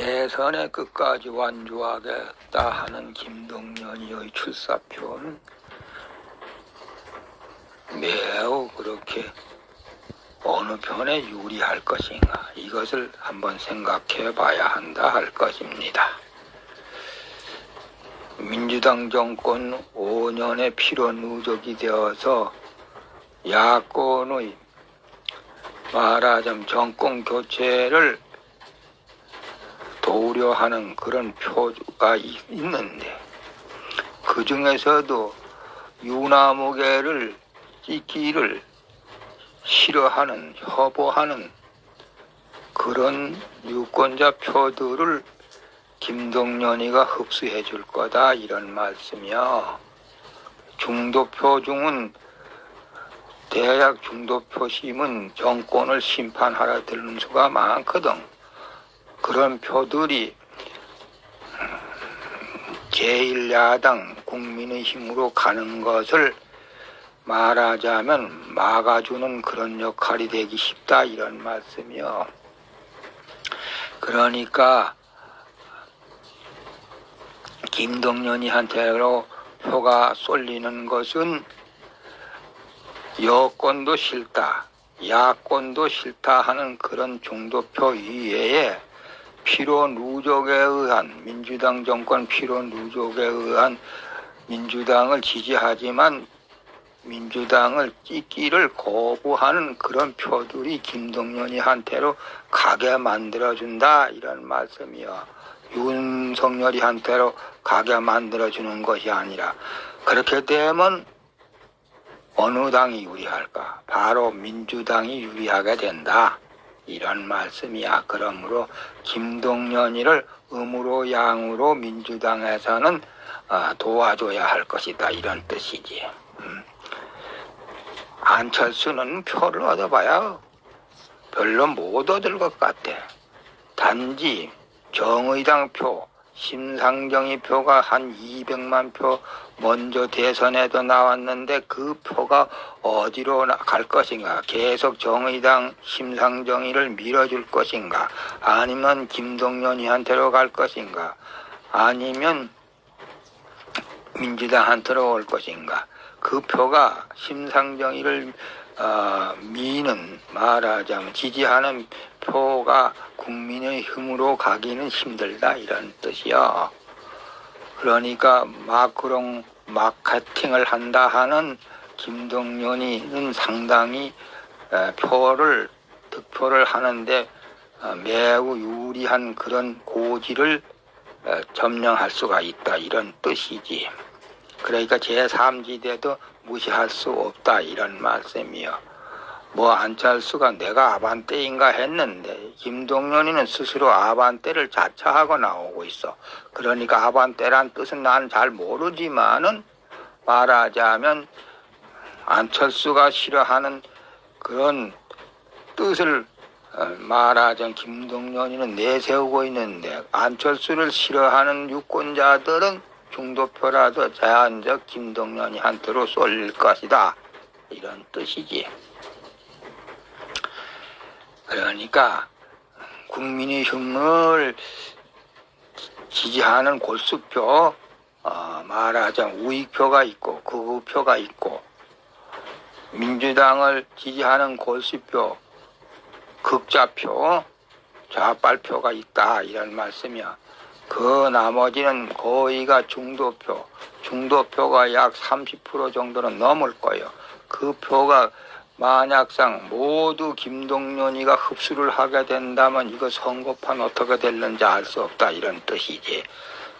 대선에 끝까지 완주하겠다 하는 김동연이의 출사표는 매우 그렇게 어느 편에 유리할 것인가 이것을 한번 생각해 봐야 한다 할 것입니다. 민주당 정권 5년의 필요 누적이 되어서 야권의 말하자면 정권 교체를 도우려 하는 그런 표가 있- 있는데 그 중에서도 유나무개를 찍기를 싫어하는 협오하는 그런 유권자 표들을 김동연이가 흡수해 줄 거다 이런 말씀이요. 중도표 중은 대략 중도표 심은 정권을 심판하러 드는 수가 많거든. 그런 표들이 제1야당 국민의힘으로 가는 것을 말하자면 막아주는 그런 역할이 되기 쉽다 이런 말씀이요. 그러니까 김동연이한테로 표가 쏠리는 것은 여권도 싫다, 야권도 싫다 하는 그런 중도표 이외에 피로 누적에 의한 민주당 정권 피로 누적에 의한 민주당을 지지하지만 민주당을 찍기를 거부하는 그런 표들이 김동연이한테로 가게 만들어준다 이런 말씀이요. 윤석열이한테로 가게 만들어주는 것이 아니라 그렇게 되면 어느 당이 유리할까? 바로 민주당이 유리하게 된다. 이런 말씀이야. 그러므로 김동연이를 음으로 양으로 민주당에서는 아, 도와줘야 할 것이다. 이런 뜻이지. 음. 안철수는 표를 얻어봐야 별로 못 얻을 것 같아. 단지 정의당 표, 심상정이 표가 한 200만 표 먼저 대선에도 나왔는데 그 표가 어디로 나- 갈 것인가? 계속 정의당 심상정이를 밀어줄 것인가? 아니면 김동연이한테로 갈 것인가? 아니면 민주당한테로 올 것인가? 그 표가 심상정이를 어, 미는 말하자면 지지하는 표가 국민의 힘으로 가기는 힘들다 이런 뜻이요. 그러니까 마크롱 마케팅을 한다 하는 김동연이는 상당히 에, 표를 득표를 하는데 어, 매우 유리한 그런 고지를 에, 점령할 수가 있다 이런 뜻이지. 그러니까 제3지대도 무시할 수 없다 이런 말씀이요. 뭐 안철수가 내가 아반떼인가 했는데 김동연이는 스스로 아반떼를 자처하고 나오고 있어. 그러니까 아반떼란 뜻은 난 잘 모르지만은 말하자면 안철수가 싫어하는 그런 뜻을 어, 말하자면 김동연이는 내세우고 있는데 안철수를 싫어하는 유권자들은 중도표라도 제한적 김동연이 한테로 쏠릴 것이다. 이런 뜻이지. 그러니까 국민의 힘을 지지하는 골수표, 어, 말하자면 우익표가 있고 극우표가 있고 민주당을 지지하는 골수표, 극좌표, 좌빨표가 있다 이런 말씀이야. 그 나머지는 거의가 중도표, 중도표가 약 30% 정도는 넘을 거예요. 그 표가 만약상 모두 김동연이가 흡수를 하게 된다면 이거 선거판 어떻게 될는지 알 수 없다 이런 뜻이지.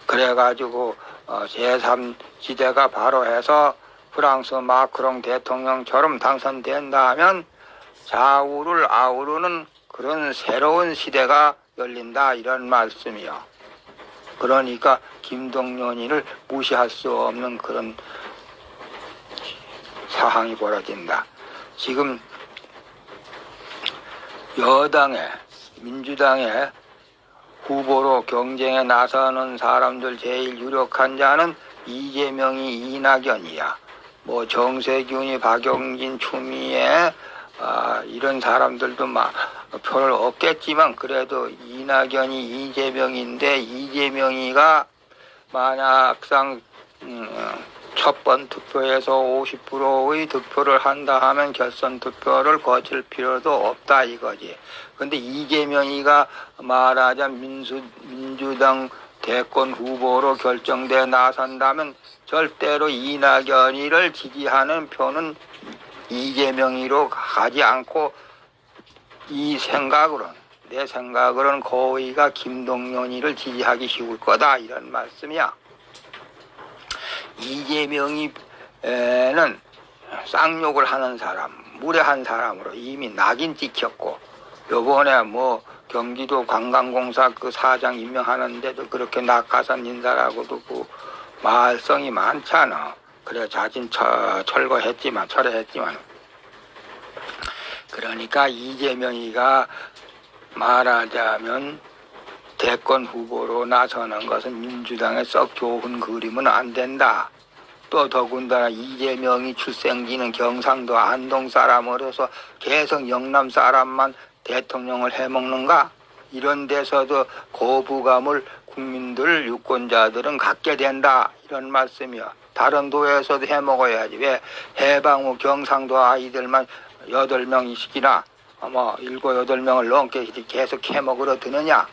그래가지고 어, 제3지대가 바로 해서 프랑스 마크롱 대통령처럼 당선된다면 좌우를 아우르는 그런 새로운 시대가 열린다 이런 말씀이요. 그러니까 김동연이를 무시할 수 없는 그런 사항이 벌어진다. 지금 여당의 민주당의 후보로 경쟁에 나서는 사람들 제일 유력한 자는 이재명이 이낙연이야. 뭐 정세균이 박용진 추미애 아, 이런 사람들도 막 표를 얻겠지만 그래도 이낙연이 이재명인데 이재명이가 만약상 음, 첫번 투표에서 50%의 득표를 한다 하면 결선 투표를 거칠 필요도 없다 이거지. 근데 이재명이가 말하자 민수, 민주당 대권 후보로 결정돼 나선다면 절대로 이낙연이를 지지하는 표는 이재명이로 가지 않고 이 생각으로는 내 생각으로는 거의가 김동연이를 지지하기 쉬울 거다 이런 말씀이야. 이재명이 에는 쌍욕을 하는 사람, 무례한 사람으로 이미 낙인 찍혔고 요번에 뭐 경기도 관광공사 그 사장 임명하는데도 그렇게 낙하산 인사라고도 그 말썽이 많잖아. 그래 자진 처, 철거했지만 철회했지만 그러니까 이재명이가 말하자면 대권 후보로 나서는 것은 민주당에 썩 좋은 그림은 안 된다. 또 더군다나 이재명이 출생지는 경상도 안동 사람으로서 계속 영남 사람만 대통령을 해먹는가? 이런 데서도 거부감을 국민들 유권자들은 갖게 된다. 이런 말씀이야. 다른 도에서도 해먹어야지. 왜 해방 후 경상도 아이들만 여덟 명이씩이나 아마 일곱 여덟 명을 넘게 계속 해먹으러 드느냐?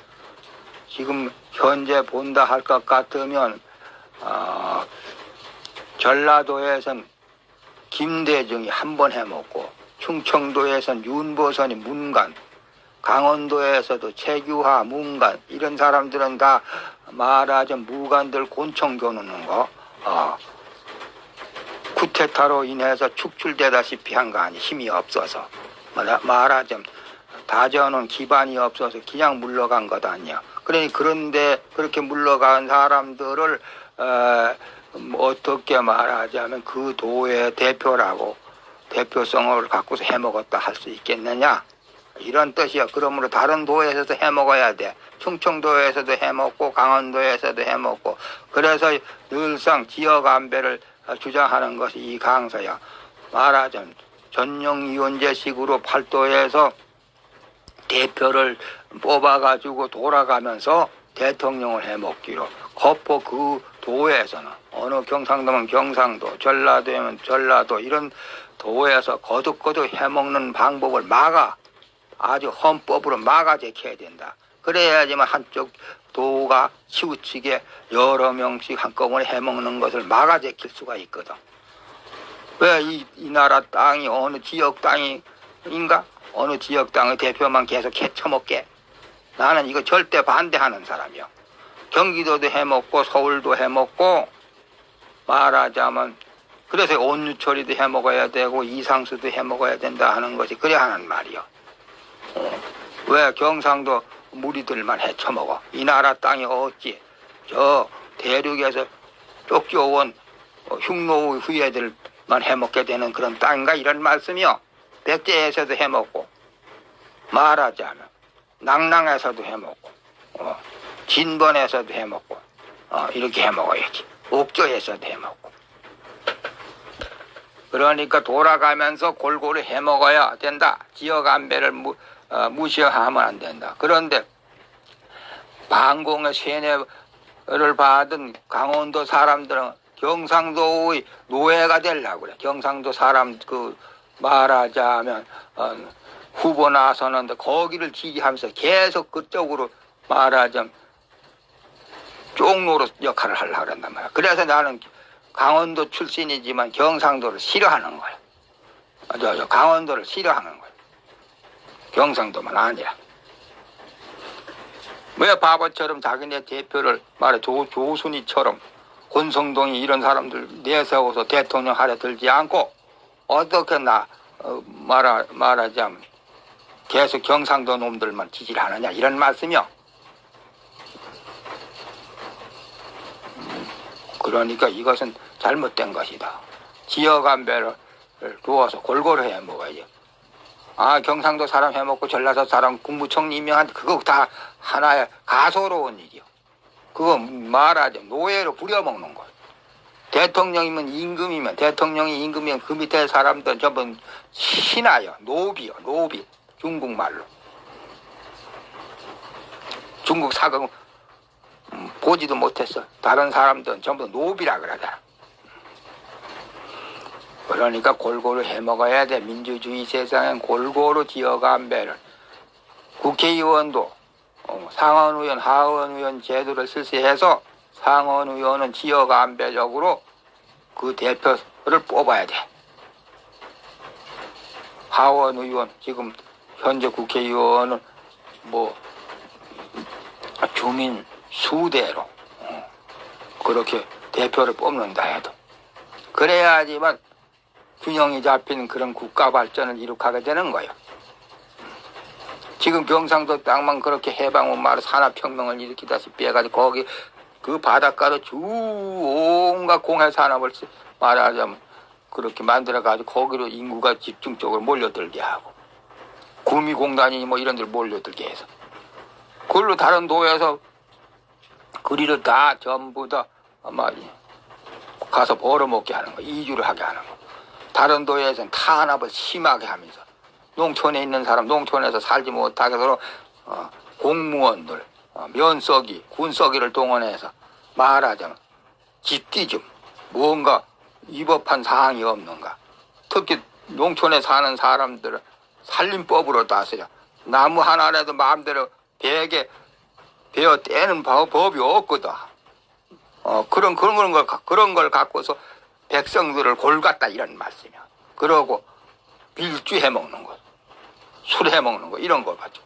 지금 현재 본다 할 것 같으면 어, 전라도에선 김대중이 한 번 해먹고 충청도에선 윤보선이 문간 강원도에서도 최규하 문간 이런 사람들은 다 말하자면 무관들 곤청 겨누는 거 어, 쿠데타로 인해서 축출되다시피 한 거 아니 힘이 없어서 말하- 말하자면 다져놓은 기반이 없어서 그냥 물러간 것 아니야. 그러니 그런데 그렇게 물러간 사람들을 어, 뭐 어떻게 말하자면 그 도의 대표라고 대표성을 갖고서 해먹었다 할 수 있겠느냐 이런 뜻이야. 그러므로 다른 도에서도 해먹어야 돼. 충청도에서도 해먹고 강원도에서도 해먹고 그래서 늘상 지역 안배를 주장하는 것이 이 강서야. 말하자면 전용위원제식으로 팔도에서 대표를 뽑아가지고 돌아가면서 대통령을 해먹기로 거포 그 도에서는 어느 경상도면 경상도 전라도면 전라도 이런 도에서 거듭거듭 해먹는 방법을 막아 아주 헌법으로 막아 제켜야 된다. 그래야지만 한쪽 도가 치우치게 여러 명씩 한꺼번에 해먹는 것을 막아 제킬 수가 있거든. 왜 이 이 나라 땅이 어느 지역 땅인가? 어느 지역 땅의 대표만 계속 해쳐먹게? 나는 이거 절대 반대하는 사람이야. 경기도도 해먹고 서울도 해먹고 말하자면 그래서 온유철이도 해먹어야 되고 이상수도 해먹어야 된다 하는 것이 그래야 하는 말이야. 어, 왜 경상도 무리들만 해쳐먹어? 이 나라 땅이 어찌 저 대륙에서 쫓겨온 어, 흉노 후예들만 해먹게 되는 그런 땅인가 이런 말씀이요. 백제에서도 해먹고 말하자면 낭랑에서도 해먹고 어, 진번에서도 해먹고 어, 이렇게 해먹어야지. 옥조에서도 해먹고 그러니까 돌아가면서 골고루 해먹어야 된다. 지역 안배를 무, 어, 무시하면 안 된다. 그런데 방공의 세뇌를 받은 강원도 사람들은 경상도의 노예가 되려고 그래. 경상도 사람 그 말하자면 어, 후보 나서는데 거기를 지지하면서 계속 그쪽으로 말하자면 쪽노로 역할을 하려고 그런단 말이야. 그래서 나는 강원도 출신이지만 경상도를 싫어하는 거야. 아, 저, 저 강원도를 싫어하는 거야. 경상도만 아니라. 왜 바보처럼 자기네 대표를 말해 조, 조순이처럼 권성동이 이런 사람들 내세워서 대통령 하려 들지 않고 어떻게 나 어, 말하, 말하자면 계속 경상도 놈들만 지지를 하느냐 이런 말씀이요. 그러니까 이것은 잘못된 것이다. 지역 안배를 두어서 골고루 해 먹어야지. 아 경상도 사람 해먹고 전라도 사람 국무총리 임명한 그거 다 하나의 가소로운 일이요. 그거 말하자면 노예로 부려먹는 거예요. 대통령이면 임금이면 대통령이 임금이면 그 밑에 사람들은 전부 신하여 노비요 노비 중국말로. 중국 사극 음, 보지도 못했어. 다른 사람들은 전부 노비라 그러잖아 그러니까 골고루 해먹어야 돼. 민주주의 세상엔 골고루 지어간 배를. 국회의원도 어, 상원의원 하원의원 제도를 실시해서 상원 의원은 지역 안배적으로 그 대표를 뽑아야 돼. 하원 의원 지금 현재 국회의원은 뭐 주민 수대로 어, 그렇게 대표를 뽑는다 해도 그래야지만 균형이 잡힌 그런 국가 발전을 이룩하게 되는 거예요. 지금 경상도 땅만 그렇게 해방 온마을 산업혁명을 일으키다시피 해가지고 거기 그 바닷가로 쭉 온갖 공해 산업을 쓰- 말하자면 그렇게 만들어가지고 거기로 인구가 집중적으로 몰려들게 하고 구미공단이 뭐 이런 데로 몰려들게 해서 그걸로 다른 도에서 그리를 다 전부 다 아마 가서 벌어먹게 하는 거 이주를 하게 하는 거. 다른 도에서는 탄압을 심하게 하면서 농촌에 있는 사람, 농촌에서 살지 못하게 서로 어, 공무원들, 어, 면석이, 군석이를 동원해서 말하자면 집뒤 좀 무언가 위법한 사항이 없는가. 특히 농촌에 사는 사람들은 살림법으로 따서요. 나무 하나라도 마음대로 베게 베어 떼는 법- 법이 없거든. 어, 그런, 그런 걸, 가- 그런 걸 갖고서 백성들을 골갔다 이런 말씀이야. 그러고 밀주 해 먹는 것. 술 해먹는 거 이런 걸 봤죠.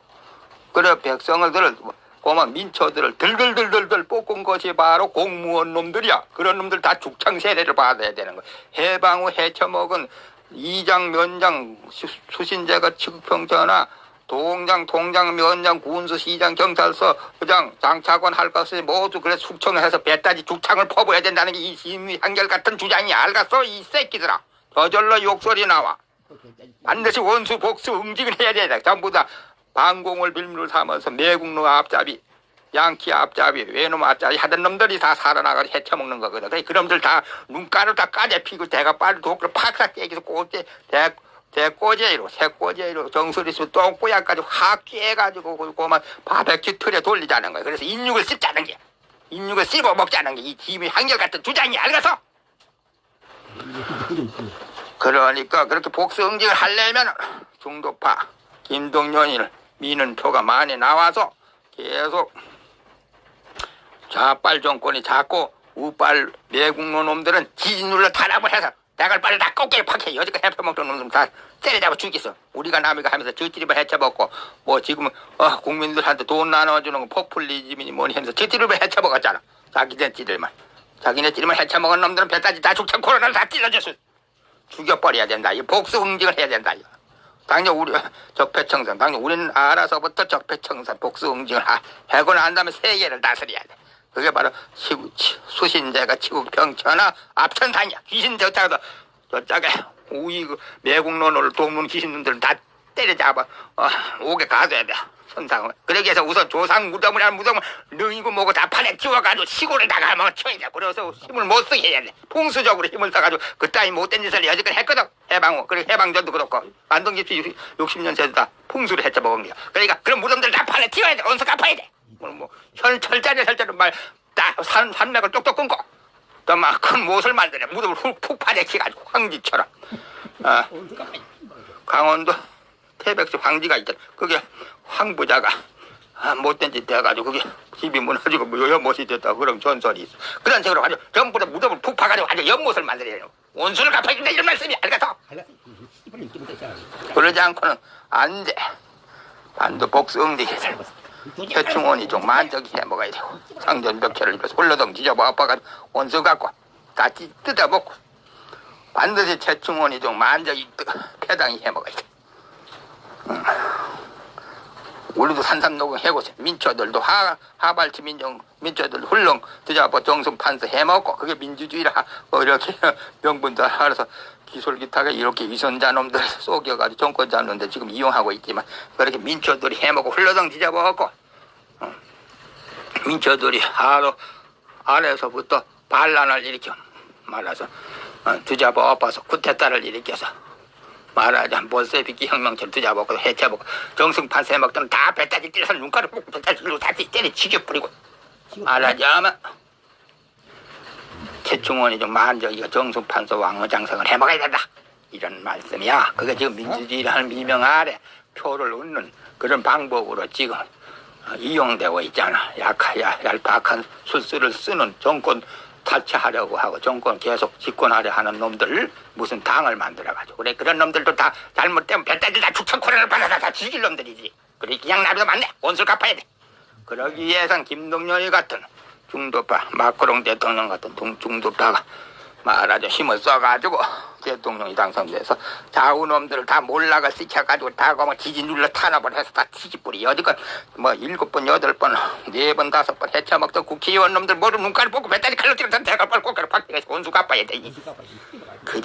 그래 백성들을 고만 민초들을 들들들들들 뽑은 것이 바로 공무원 놈들이야. 그런 놈들 다 죽창 세례를 받아야 되는 거야. 해방 후 해쳐먹은 이장, 면장, 수- 수신제가 취급평전하 동장, 통장, 면장, 군수, 시장, 경찰서, 부장, 장차관 할 것을 모두 그래 숙청해서 배따지 죽창을 퍼부어야 된다는 게이 심의 한결같은 주장이 알겠어 이 새끼들아. 저절로 욕설이 나와. 반드시 원수 복수 응징을 해야 된다. 전부 다 방공을 빌미로 삼아서 매국노 앞잡이, 양키 앞잡이, 외놈 앞잡이 하던 놈들이 다 살아나가 해쳐먹는 거거든. 그놈들 다 눈가를 다 까재 피고 대가 빨리 도끼를 팍팍 깨기서 꼬재 대 대꼬재로 새꼬재로 정수리수 똥꼬야까지 확 꿰가지고 그만 바베큐 틀에 돌리자는 거야. 그래서 인육을 씹자는 게 인육을 씹어 먹자는 게 이 팀이 한결같은 주장이 알겠어? 그러니까 그렇게 복수 응징을 하려면 중도파 김동연을 미는 표가 많이 나와서 계속 좌빨 정권이 자꾸 우빨 매국노 놈들은 지진눌러 탄압을 해서 대갈빨을 다 꺾게 파게 여지껏 해쳐먹던 놈들 다 때려잡아 죽겠어 우리가 남이가 하면서 저찌립을 해쳐먹고 뭐 지금 어, 국민들한테 돈 나눠주는 거 포퓰리즘이니 뭐니 하면서 저찌립을 해쳐먹었잖아 자기네 찌들만 자기네 찌들만 해쳐먹은 놈들은 배까지 다 죽창 코로나를 다 찔러줬어 죽여버려야 된다. 이 복수 응징을 해야 된다. 이거. 당장 우리 적폐청산, 당장 우리는 알아서부터 적폐청산, 복수 응징을 하, 하고 난 다음에 세계를 다스려야 돼. 그게 바로 치구, 치, 수신제가 치국평천하 앞천산이야. 귀신 저짝도 저짝에 우이 그 매국론을 돕는 귀신들은 다 때려잡아 어, 옥에 가둬야 돼. 선상을. 그러기 위해서 우선 조상 무덤이라는 무덤을 능이고 뭐고 다 판에 찌워가지고 시골을 다 가만쳐야 돼. 그래서 힘을 못 쓰게 해야 돼. 풍수적으로 힘을 써가지고 그따위 못된 짓을 여지껏 했거든. 해방 후. 그리고 해방전도 그렇고. 안동집시 60년 전에 다 풍수를 해쳐 먹은 거야. 그러니까 그런 무덤들 다 판에 찌워야 돼. 원수 갚아야 돼. 뭐, 뭐, 혈, 철자리 철자리 말, 딱 산, 산맥을 똑똑 끊고. 또 막 큰 못을 만드네. 무덤을 훅푹 파내 키가지고 황지처럼. 아, 강원도 태백시 황지가 있잖아. 그게 황부자가 아, 못된 짓 해가지고 그게 집이 무너지고 뭐 연못이 됐다 그런 전설이 있어. 그런 식으로 아주 전부 다 무덤을 푹 파가지고 아주 연못을 만들어요. 원수를 갚아야 된다 이런 말씀이 알겠어? 그러지 않고는 안 돼. 반도 복수 응대해서 해충원이 좀 만적이 해먹어야 되고 상전 벽체를 입어서 홀러덩 뒤져봐 아빠가지고 원수 갖고 같이 뜯어먹고 반드시 최충원이 좀 만적이 뜨- 폐당이 해먹어야 돼. 우리도 산삼녹음 해고세 민초들도 하, 하발치 민정 민초들 훌렁 드자보 정승 판서 해먹고 그게 민주주의라 뭐 이렇게 명분들 알아서 기솔기타가 이렇게 위선자 놈들 속여가지고 정권 잡는데 지금 이용하고 있지만 그렇게 민초들이 해먹고 훌러덩 뒤잡아갖고 어. 민초들이 하루 아래서부터 반란을 일으켜 말아서 어, 두잡아 엎어서 쿠데타를 일으켜서 말하자. bol세비키 혁명처럼 두잡아고 해체하고 정승판 세 먹던 다 배타지 찔러서 눈가를 꼭 배타지로 다시 때려 죽여버리고 말하자면 최충원이 좀 만적이가 정승판서 왕후장성을 해먹어야 된다. 이런 말씀이야. 그게 지금 민주주의라는 미명 아래 표를 얻는 그런 방법으로 지금 어, 이용되고 있잖아. 약하야 얄팍한 술수를 쓰는 정권 탈취하려고 하고 정권 계속 집권하려 하는 놈들 무슨 당을 만들어가지고 그래 그런 놈들도 다 잘못되면 뱃다들 다 축천코를 받아서 다 죽일 놈들이지. 그래 그냥 나비도 맞네. 온술 갚아야 돼. 그러기 위해선 김동연이 같은 중도파 마크롱 대통령 같은 중- 중도파가 말하자 힘을 써가지고 대통령이 당선돼서 좌우놈들을 다 몰락을 시켜가지고 다 가면 지지 눌러 탄압을 해서 다 뒤집뿌리 여지껏 뭐 일곱 번 여덟 번 네 번 다섯 번 해쳐먹던 국회의원 놈들 모두 눈깔을 보고 배다리 칼로 찌르던 대가 빨고 꼬까를 박대가서 원수 갚아야 돼.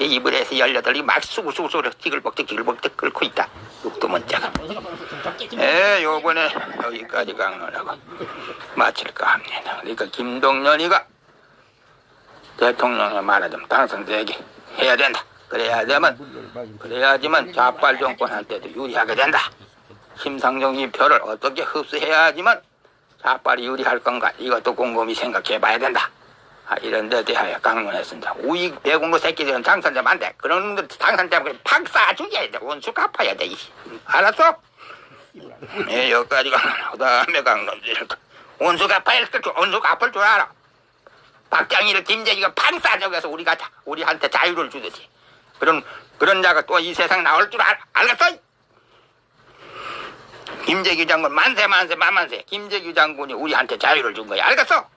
이불 에서 열여덟이 막 수구수구수로 찌글벅적 찌글벅적 끓고 있다. 육도문자가 예 요번에 여기까지 강론하고 마칠까 합니다. 그러니까 김동연이가 대통령에 말하자면 당선되게 해야 된다. 그래야 되면 그래야지만 좌빨 정권한테도 유리하게 된다. 심상정이 표를 어떻게 흡수해야지만 좌빨이 유리할 건가 이것도 곰곰이 생각해 봐야 된다. 아, 이런 데 대하여 강론했습니다. 우익 배공로 새끼들은 당선되면 안 돼. 그런 놈들 당선되면 팍 쏴죽여야 돼. 원수 갚아야 돼. 이. 알았어? 예, 여기까지 강론. 그 다음에 강론. 원수 갚아야 될 줄, 원수 갚을 줄 알아. 박장희를 김재기가 팡 싸져가서 우리가 자- 우리한테 자유를 주듯이 그런 그런 자가 또 이 세상 나올 줄 알, 알겠어? 김재규 장군 만세 만세 만만세 김재규 장군이 우리한테 자유를 준 거야 알겠어?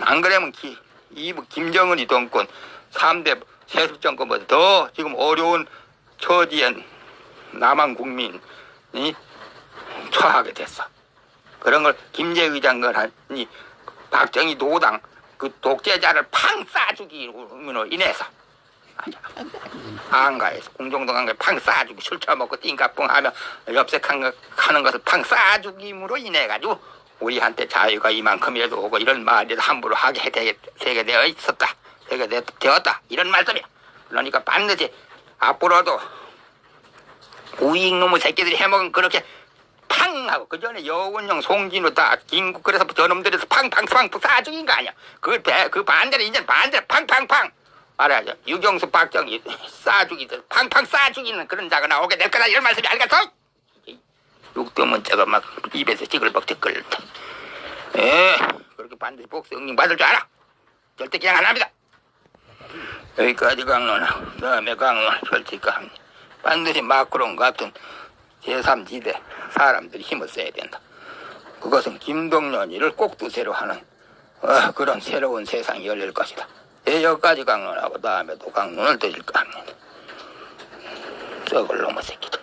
안 그러면 기, 이 김정은이 동권 3대 세습 정권보다 더 지금 어려운 처지엔 남한 국민이 처하게 됐어. 그런 걸 김재규 장관이 박정희 노당 그 독재자를 팡 쏴주기로 인해서 한가에서 공정동 한가에 팡 쏴주기 술 처먹고 띵까뿡하며 엽색한 거 하는 것을 팡 쏴주기로 인해 가지고 우리한테 자유가 이만큼이라도 오고 이런 말을 함부로 하게 되게, 되게 되어 있었다. 되게 되, 되었다. 이런 말씀이야. 그러니까 반드시 앞으로도 우익 놈의 새끼들이 해먹은 그렇게 팡 하고 그 전에 여운형 송진우 다 김국 그래서 저놈들에서 팡팡팡 쏴죽인 거 아니야. 그, 배, 그 반대로 이제 반대로 팡팡팡. 알아야죠. 유경수 박정희 쏴죽이들 팡팡 쏴죽이는 그런 자가 나오게 될 거다. 이런 말씀이 알겠어? 육도문자가 막 입에서 찌글벅적 끓다 예 그렇게 반드시 복수 응징 받을 줄 알아? 절대 그냥 안 합니다. 여기까지 강론하고 다음에 강론 펼칠까 합니다 반드시 마크롱 같은 제3지대 사람들이 힘을 써야 된다. 그것은 김동연이를 꼭 두세로 하는 어, 그런 새로운 세상이 열릴 것이다. 예, 여기까지 강론하고 다음에 또 강론을 드릴까 합니다. 썩을 놈의 새끼.